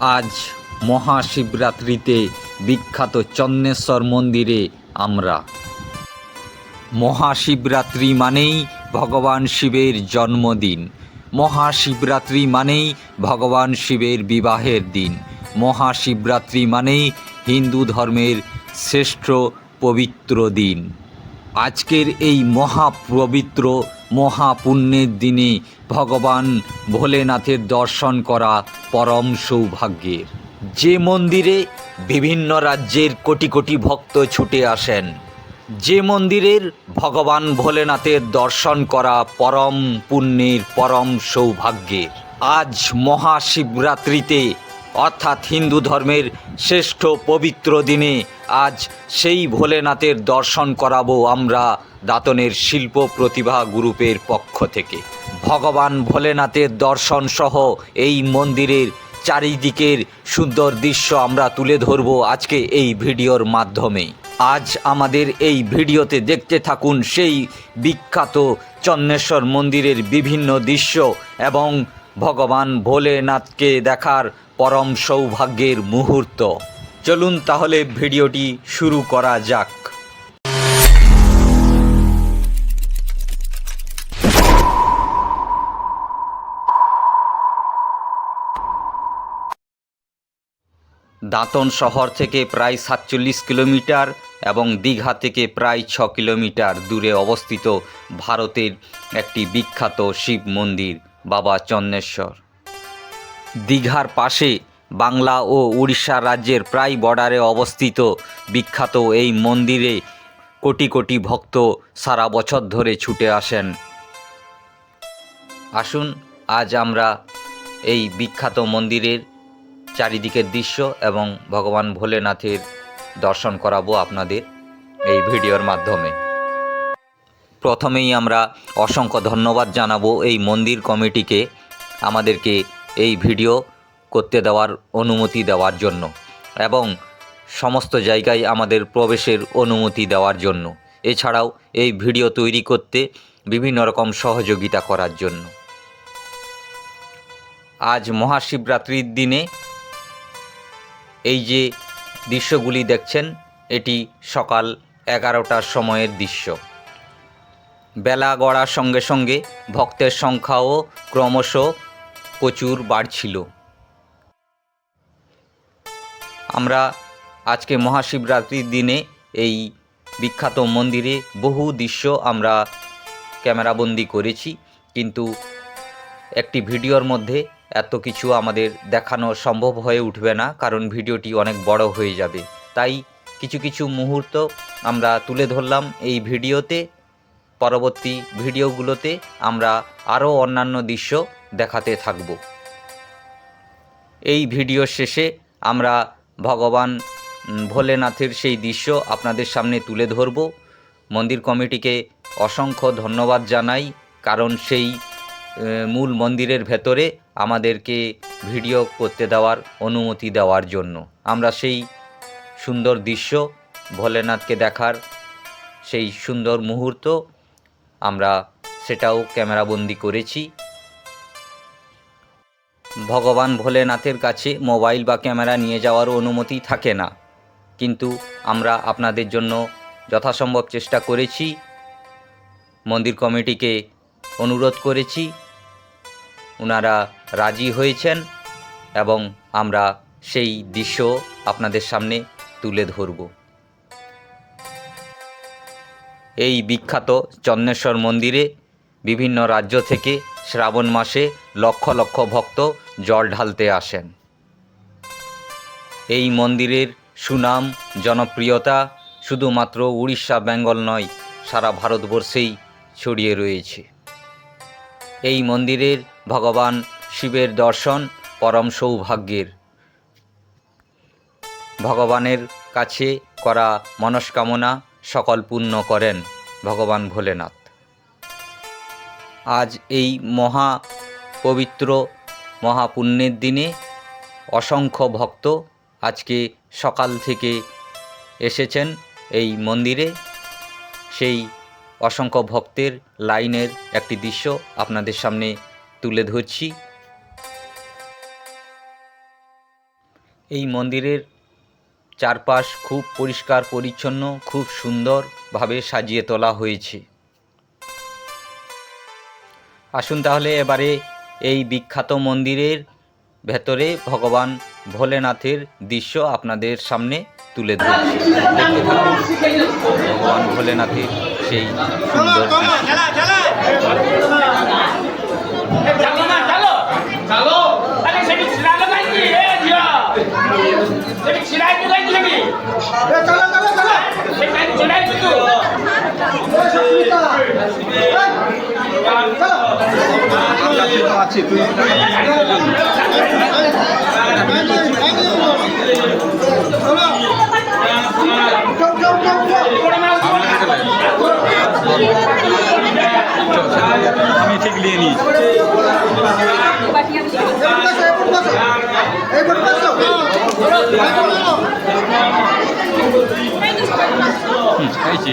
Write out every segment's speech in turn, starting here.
আজ মহাশিবরাত্রিতে বিখ্যাত চন্নেশ্বর মন্দিরে আমরা। মহাশিবরাত্রি মানেই ভগবান শিবের জন্মদিন। মহাশিবরাত্রি মানেই ভগবান শিবের বিবাহের দিন। মহাশিবরাত্রি মানেই হিন্দু ধর্মের শ্রেষ্ঠ পবিত্র দিন। আজকের এই মহাপবিত্র মহাপুণ্যের দিনে ভগবান ভোলেনাথের দর্শন করা পরম সৌভাগ্যের। যে মন্দিরে বিভিন্ন রাজ্যের কোটি কোটি ভক্ত ছুটে আসেন, যে মন্দিরের ভগবান ভোলেনাথের দর্শন করা পরম পুণ্যের পরম সৌভাগ্যের। আজ মহাশিবরাত্রিতে অর্থাৎ হিন্দু ধর্মের শ্রেষ্ঠ পবিত্র দিনে আজ সেই ভোলেনাথের দর্শন করাবো আমরা দাতনের শিল্প প্রতিভা গ্রুপের পক্ষ থেকে। ভগবান ভোলেনাথের দর্শন সহ এই মন্দিরের চারিদিকের সুন্দর দৃশ্য আমরা তুলে ধরব আজকে এই ভিডিওর মাধ্যমে আজ আমাদের এই ভিডিওতে দেখতে থাকুন সেই বিখ্যাত চন্নেশ্বর মন্দিরের বিভিন্ন দৃশ্য এবং ভগবান ভোলেনাথকে দেখার পরম সৌভাগ্যের মুহূর্ত। চলুন তাহলে ভিডিওটি শুরু করা যাক। দাঁতন শহর থেকে প্রায় সাতচল্লিশ কিলোমিটার এবং দীঘা থেকে প্রায় ছ কিলোমিটার দূরে অবস্থিত ভারতের একটি বিখ্যাত শিব মন্দির, বাবা চন্নেশ্বর দীঘার পাশে বাংলা ও উড়িষ্যা রাজ্যের প্রায় বর্ডারে অবস্থিত বিখ্যাত এই মন্দিরে কোটি কোটি ভক্ত সারা বছর ধরে ছুটে আসেন। আসুন, আজ আমরা এই বিখ্যাত মন্দিরের চারিদিকের দৃশ্য এবং ভগবান ভোলেনাথের দর্শন করাবো আপনাদের এই ভিডিওর মাধ্যমে। প্রথমেই আমরা অসংখ্য ধন্যবাদ জানাব এই মন্দির কমিটিকে, আমাদেরকে এই ভিডিও করতে দেওয়ার অনুমতি দেওয়ার জন্য এবং সমস্ত জায়গায় আমাদের প্রবেশের অনুমতি দেওয়ার জন্য। এছাড়াও এই ভিডিও তৈরি করতে বিভিন্ন রকম সহযোগিতা করার জন্য। আজ মহাশিবরাত্রির দিনে এই যে দৃশ্যগুলি দেখছেন, এটি সকাল এগারোটার সময়ের দৃশ্য। বেলা গড়ার সঙ্গে সঙ্গে ভক্তের সংখ্যাও ক্রমশ প্রচুর বাড়ছিল। আমরা আজকে মহাশিবরাত্রির দিনে এই বিখ্যাত মন্দিরে বহু দৃশ্য আমরা ক্যামেরাবন্দি করেছি, কিন্তু একটি ভিডিওর মধ্যে এত কিছু আমাদের দেখানো সম্ভব হয়ে উঠবে না, কারণ ভিডিওটি অনেক বড় হয়ে যাবে। তাই কিছু কিছু মুহূর্ত আমরা তুলে ধরলাম এই ভিডিওতে। পরবর্তী ভিডিওগুলোতে আমরা আরও অন্যান্য দৃশ্য দেখাতে থাকব। এই ভিডিও শেষে আমরা ভগবান ভোলেনাথের সেই দৃশ্য আপনাদের সামনে তুলে ধরব। মন্দির কমিটিকে অসংখ্য ধন্যবাদ জানাই, কারণ সেই মূল মন্দিরের ভেতরে আমাদেরকে ভিডিও করতে দেওয়ার, অনুমতি দেওয়ার জন্য। আমরা সেই সুন্দর দৃশ্য ভোলেনাথকে দেখার সেই সুন্দর মুহূর্ত আমরা সেটাও ক্যামেরাবন্দি করেছি। ভগবান ভোলেনাথের কাছে মোবাইল বা ক্যামেরা নিয়ে যাওয়ার অনুমতি থাকে না। কিন্তু আমরা আপনাদের জন্য যথাসম্ভব চেষ্টা করেছি। মন্দির কমিটিকে অনুরোধ করেছি। ওনারা রাজি হয়েছেন এবং আমরা সেই দৃশ্য আপনাদের সামনে তুলে ধরব। এই বিখ্যাত চন্নেশ্বর মন্দিরে বিভিন্ন রাজ্য থেকে শ্রাবণ মাসে লক্ষ লক্ষ ভক্ত জল ঢালতে আসেন। এই মন্দিরের সুনাম, জনপ্রিয়তা শুধুমাত্র উড়িষ্যা, বেঙ্গল নয়, সারা ভারতবর্ষেই ছড়িয়ে রয়েছে। এই মন্দিরের ভগবান শিবের দর্শন পরম সৌভাগ্যের। ভগবানের কাছে করা মনস্কামনা সকল পূর্ণ করেন ভগবান ভোলেনাথ। আজ এই মহা পবিত্র মহাপুণ্যের দিনে অসংখ্য ভক্ত আজকে সকাল থেকে এসেছেন এই মন্দিরে। সেই অসংখ্য ভক্তের লাইনের একটি দৃশ্য আপনাদের সামনে তুলে ধরছি। এই মন্দিরের চারপাশ খুব পরিষ্কার, পরিচ্ছন্ন, খুব সুন্দরভাবে সাজিয়ে তোলা হয়েছে। আসুন তাহলে এবারে এই বিখ্যাত মন্দিরের ভেতরে ভগবান ভোলেনাথের দৃশ্য আপনাদের সামনে তুলে ধরছি দেখতে থাকুন, ভগবান ভোলেনাথের সেই সুন্দর দৃশ্য আছি আমি ঠিক নিয়ে নিই খাইছি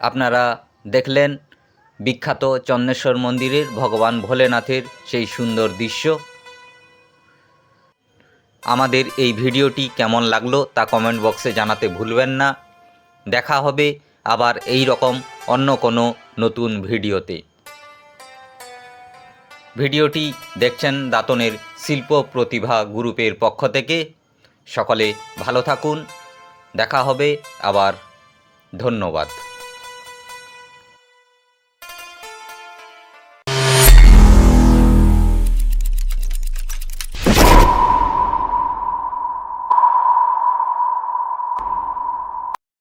আপনারা দেখলেন বিখ্যাত চন্দ্রেশ্বর মন্দিরের ভগবান ভোলেনাথের সেই সুন্দর দৃশ্য। আমাদের এই ভিডিওটি কেমন লাগল তা কমেন্ট বক্সে জানাতে ভুলবেন না। দেখা হবে আবার এই রকম অন্য কোনো নতুন ভিডিওতে। ভিডিওটি দেখছেন দাতনের শিল্প প্রতিভা গ্রুপের পক্ষ থেকে। সকলে ভালো থাকুন। দেখা হবে আবার ধন্যবাদ।